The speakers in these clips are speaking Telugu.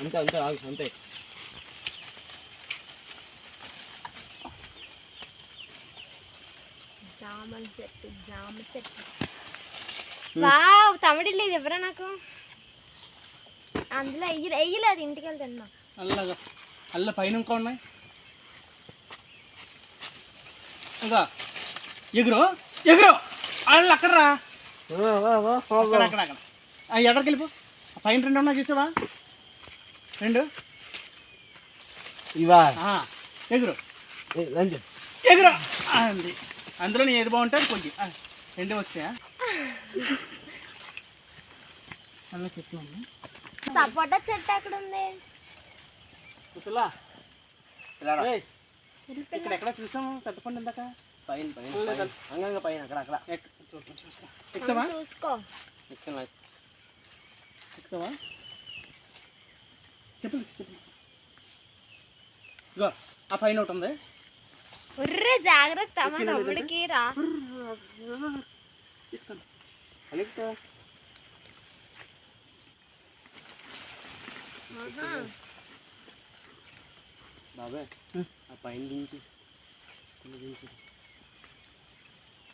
అంతే అంతే ఆగు అంతే. చెట్టు జామ చెట్టు. వావ్ తమిడిల్లు ఇది ఎవరా నాకు? అందులో ఎయ్యలే ఎయ్యలేదు ఇంటికి వెళ్తే తిన్నా. అల్లగా. అల్ల పైన ఇంకా ఉన్నాయి? ఇంకా ఎగురు ఎగురు. అల్ల అక్కడ రా అక్కడ అక్కడ అక్కడ. ఆ, ఎక్కడికి వెళ్ళిపో? ఆ పైన రెండు ఉన్నాయి చూసావా? రెండు. ఇవా? ఎగురు. ఎగురు. అంది. అందులో నీ ఏది బాగుంటే అది కొంచెం ఆ, రెండు వచ్చాయా? అలా చెప్తున్నాను సపోటా చెట్టు ఎక్కడ ఉంది కుతులా ఇక్కడ ఎక్కడ చూసాము? పెద్ద పండు ఇందాక పైన పైన. అంగంగా పైన అక్కడ అక్కడ. ఎక్కుతావా? చూసుకో. నాకు. ఎక్కుతావా? చెప్పు చెప్పు ఇగో ఆ పైన ఒకటి ఉంది. ఉర్రే జాగ్రత్త మా తమ్ముడికి రా. బాబాయ్ ఆ పైన దించి.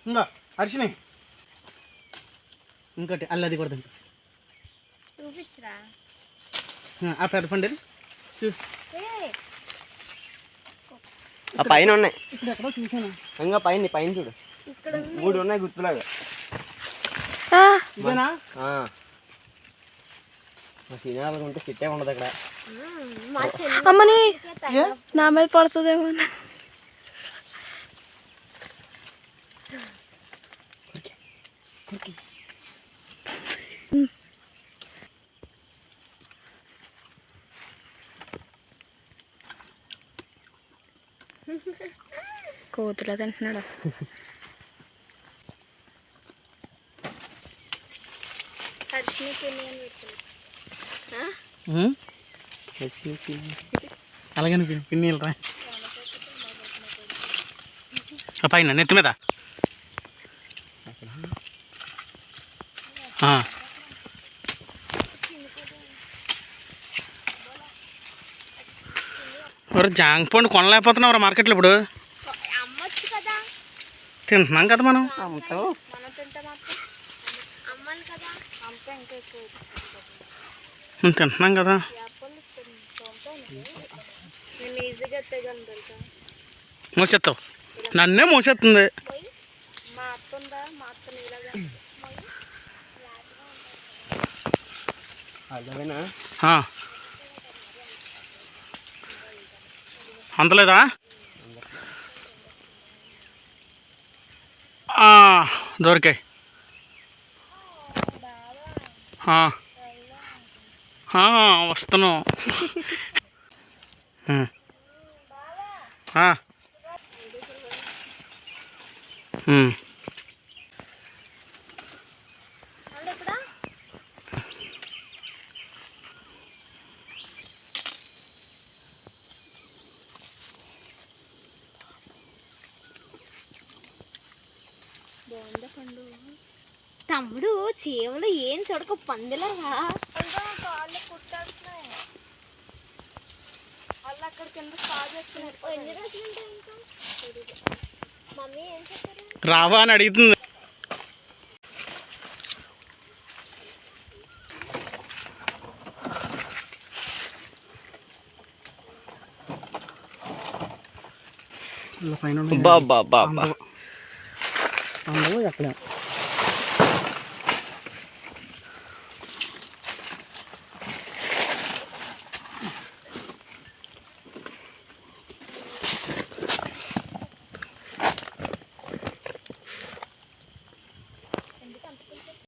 ఇంకా అరిచినాయి. ఇంకోటి అల్లది కూడా చూపించరా. ఆ పెద్ద పండు చూ. ఏ, ఆ పైన ఉన్నాయి. ఇక్కడ ఎక్కడో చూసాను ఇంకా పైన పైన చూడు. మూడు ఉన్నాయి గుర్తులాగా. ఇదేనా? ఆ. మా సినిమాలు ఉంటే చిట్టే ఉండదు అక్కడ. అమ్మని నా మీద పడుతుందేమో అని. కోతులా తింటున్నాడు హర్షిని పిన్ని అని పెట్టు. ఆ? అలాగని పిన్ని? రా పైన నెత్తి మీద. ఒరే జాంగ్ పండు కొనలేకపోతున్నావు మార్కెట్లో ఇప్పుడు. అమ్మొచ్చు కదా. తింటున్నాం కదా మనం. మనం తింటే మాత్రం అమ్మాలి కదా. అంతే ఇంకా ఎక్కువ మనం తింటున్నాం కదా. మోసేస్తావు నన్నే మోసేస్తుంది పోయి అందలేదా? అంతలేదా దొరికాయి వస్తున్నాం ఆ. బాగుందా పండు. తమ్ముడు చీమలు ఏం చూడక పందిలాగా కాళ్ళు కుట్టాడుతున్నాయి వాళ్ళు అక్కడ కింద కాదు వచ్చినట్టు ఎన్ని రోజులు ఉంటాయి ఇంకా? మమ్మీ ఏం చెప్పారు? రావా అని అడుగుతుంది. పైన. బాబా బాబా. 打不了